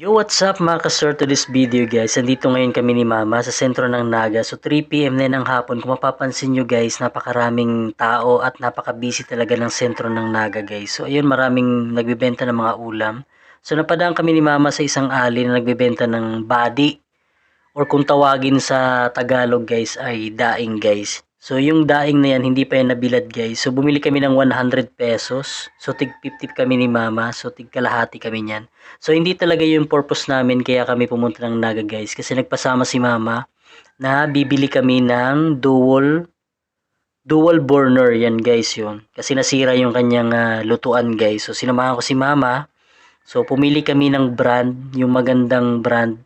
Yo, what's up mga ka-sir to this video guys. Andito ngayon kami ni Mama sa sentro ng Naga. So 3pm na ng hapon. Kung mapapansin nyo guys, napakaraming tao at napaka-busy talaga ng sentro ng Naga guys. So ayun, maraming nagbibenta ng mga ulam. So napadaan kami ni Mama sa isang alley na nagbibenta ng body or kung tawagin sa Tagalog guys ay daing guys. So yung daing na yan hindi pa yan nabilad guys. So bumili kami ng 100 pesos. So tig 50 kami ni mama. So tig kalahati kami niyan. So hindi talaga yung purpose namin kaya kami pumunta ng Naga guys. Kasi nagpasama si mama na bibili kami ng dual dual burner yan guys yun. Kasi nasira yung kanyang ah, lutuan guys. So sinamahan ko si mama. So pumili kami ng brand, yung magandang brand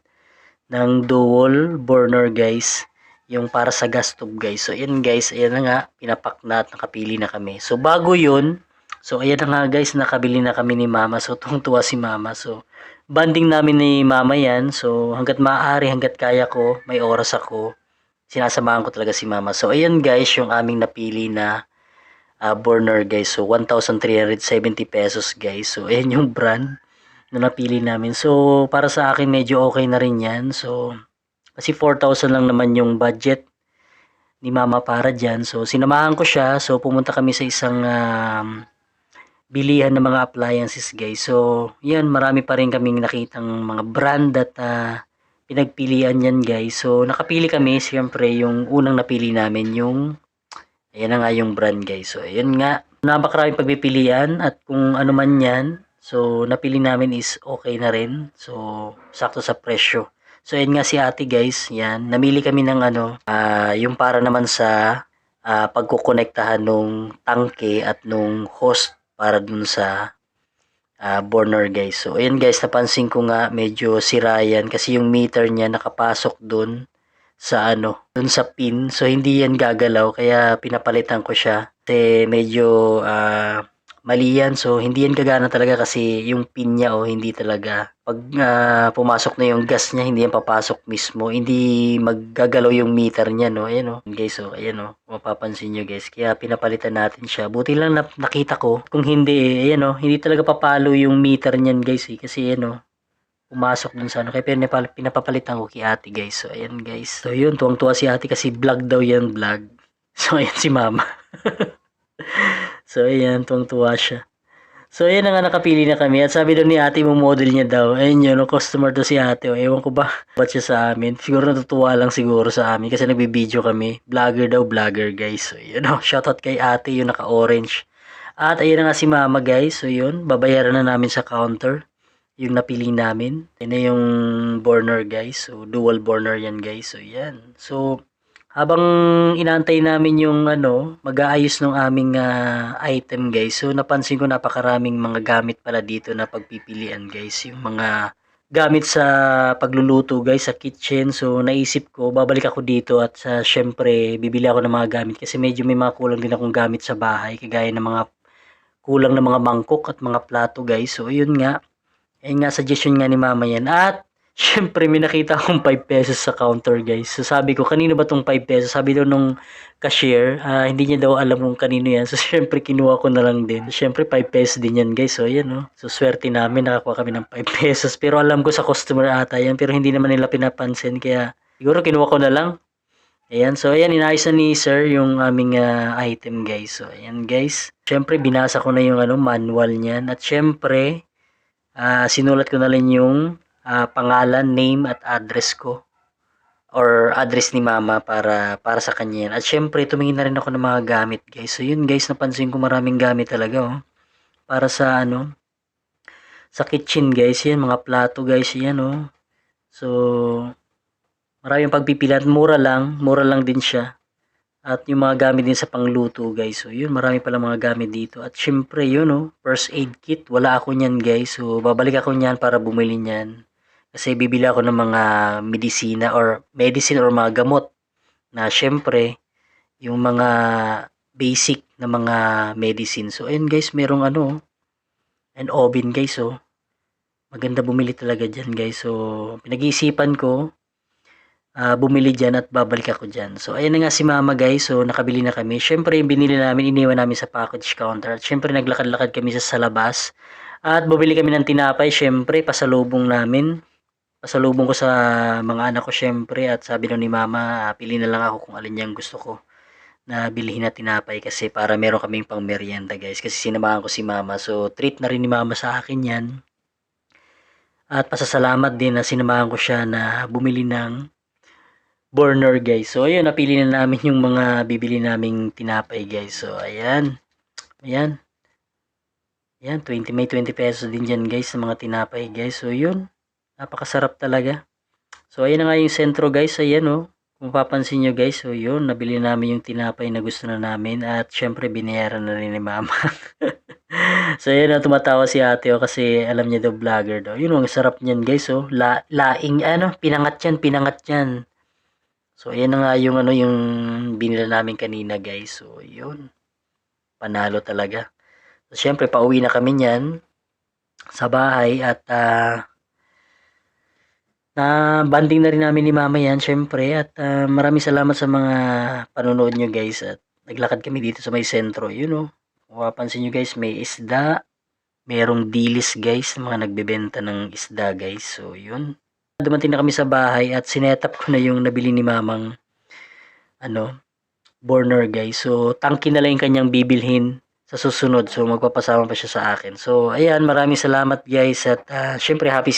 ng dual burner guys yung para sa gas tube guys. So ayan guys, ayan na nga, pinapak na at nakapili na kami. So bago yun, so ayan na nga guys, nakabili na kami ni mama. So tungtuwa si mama. So banding namin ni mama yan. So hanggat maaari, hanggat kaya ko, may oras ako, sinasamahan ko talaga si mama. So ayan guys, yung aming napili na uh, burner guys. So 1,370 pesos guys. So ayan yung brand na napili namin. So para sa akin medyo okay na rin yan. So kasi 4,000 lang naman yung budget ni mama para dyan. So, sinamahan ko siya. So, pumunta kami sa isang um, bilihan ng mga appliances guys. So, yan, marami pa rin kaming nakitang mga brand at uh, pinagpilian yan guys. So, nakapili kami. Siyempre, yung unang napili namin yung, ayan na nga yung brand guys. So, ayan nga. Napakaraming pagpipilian at kung ano man yan. So, napili namin is okay na rin. So, sakto sa presyo. So, yun nga si ate guys. Yan. Namili kami ng ano, uh, yung para naman sa uh, pagkukonektahan nung tangke at nung host para dun sa uh, burner guys. So, ayun guys, napansin ko nga medyo sira yan kasi yung meter niya nakapasok dun sa ano, dun sa pin. So, hindi yan gagalaw kaya pinapalitan ko siya. Kasi medyo uh, mali yan. So, hindi yan gagana talaga kasi yung pin niya o oh, hindi talaga. Pag uh, pumasok na yung gas niya, hindi yan papasok mismo. Hindi maggagalaw yung meter niya, no? Ayan, no? Guys, so, ayan, no? Mapapansin nyo, guys. Kaya pinapalitan natin siya. Buti lang na nakita ko. Kung hindi, eh, ayan, no? Hindi talaga papalo yung meter niyan, guys, eh. Kasi, ayan, no? pumasok dun sa ano. Kaya pinapal pinapapalitan ko kay ate, guys. So, ayan, guys. So, yun. Tuwang-tuwa si ate kasi vlog daw yan, vlog. So, ayan si mama. So, ayan, tuwang-tuwa siya. So, ayan na nga, nakapili na kami. At sabi daw ni ate, mo model niya daw. Ayun yun, no, customer to si ate. O, ewan ko ba, ba't siya sa amin. Siguro natutuwa lang siguro sa amin kasi nagbibideo kami. Vlogger daw, vlogger guys. So, yun, no, shoutout kay ate, yung naka-orange. At ayun na nga si mama guys. So, yun, babayaran na namin sa counter yung napili namin. Yan na yung burner guys. So, dual burner yan guys. So, yan. So, habang inaantay namin yung ano, mag-aayos ng aming uh, item guys. So napansin ko napakaraming mga gamit pala dito na pagpipilian guys. Yung mga gamit sa pagluluto guys sa kitchen. So naisip ko babalik ako dito at uh, syempre bibili ako ng mga gamit kasi medyo may mga kulang din akong gamit sa bahay kagaya ng mga kulang ng mga mangkok at mga plato guys. So yun nga. Ayun nga suggestion nga ni mama yan. At Siyempre, may nakita akong 5 pesos sa counter, guys. So, sabi ko, kanino ba tong 5 pesos? Sabi daw nung cashier, uh, hindi niya daw alam kung kanino yan. So, siyempre, kinuha ko na lang din. Siyempre, 5 pesos din yan, guys. So, yan, no? So, swerte namin, nakakuha kami ng 5 pesos. Pero alam ko sa customer ata yan. Pero hindi naman nila pinapansin. Kaya, siguro, kinuha ko na lang. Ayan, so ayan, inayos na ni sir yung aming uh, item guys. So ayan guys, syempre binasa ko na yung ano, manual niyan. At syempre, uh, sinulat ko na rin yung uh, pangalan, name at address ko or address ni mama para para sa kanya yan. At syempre, tumingin na rin ako ng mga gamit, guys. So, yun, guys, napansin ko maraming gamit talaga, oh. Para sa, ano, sa kitchen, guys. Yan, mga plato, guys. Yan, oh. So, maraming pagpipilat. Mura lang. Mura lang din siya. At yung mga gamit din sa pangluto, guys. So, yun, marami pala mga gamit dito. At syempre, yun, oh, first aid kit. Wala ako niyan, guys. So, babalik ako niyan para bumili niyan. Kasi bibili ako ng mga medisina or medicine or mga gamot na syempre yung mga basic na mga medicine. So ayun guys, merong ano an oven guys oh. Maganda bumili talaga diyan guys. So pinag-iisipan ko uh, bumili diyan at babalik ako diyan. So ayun na nga si Mama guys. So nakabili na kami. Syempre yung binili namin iniwan namin sa package counter. At syempre naglakad-lakad kami sa, sa labas At bumili kami ng tinapay, syempre, pasalubong namin. Pasalubong ko sa mga anak ko, syempre. At sabi nun ni mama, ah, pili na lang ako kung alin yung gusto ko na bilhin na tinapay kasi para meron kaming pang merienda guys. Kasi sinamahan ko si mama. So, treat na rin ni mama sa akin yan. At pasasalamat din na sinamahan ko siya na bumili ng burner guys. So, ayun, napili na namin yung mga bibili naming tinapay guys. So, ayan. Ayan. Ayan, 20, may 20 pesos din dyan guys sa mga tinapay guys. So, yun. Napakasarap talaga. So, ayan na nga yung sentro guys. Ayan oh. Kung papansin nyo guys, so yun, nabili namin yung tinapay na gusto na namin at syempre binayaran na rin ni mama. so yun na tumatawa si ate oh, kasi alam niya daw vlogger daw. Yun ang sarap niyan guys oh. La, laing ano, pinangat yan, pinangat yan. So ayan na nga yung ano yung binila namin kanina guys. So yun. Panalo talaga. So syempre pauwi na kami niyan sa bahay at ah, na banding na rin namin ni mama yan syempre. At ah, maraming salamat sa mga panonood nyo guys. At naglakad kami dito sa may sentro oh kung mapapansin nyo guys may isda. Merong dilis guys mga nagbebenta ng isda guys. So yun. Dumating na kami sa bahay at sinetap ko na yung nabili ni mamang ano burner guys. So tangki na lang yung kanyang bibilhin sa susunod. So magpapasama pa siya sa akin. So ayan maraming salamat guys. At ah, syempre happy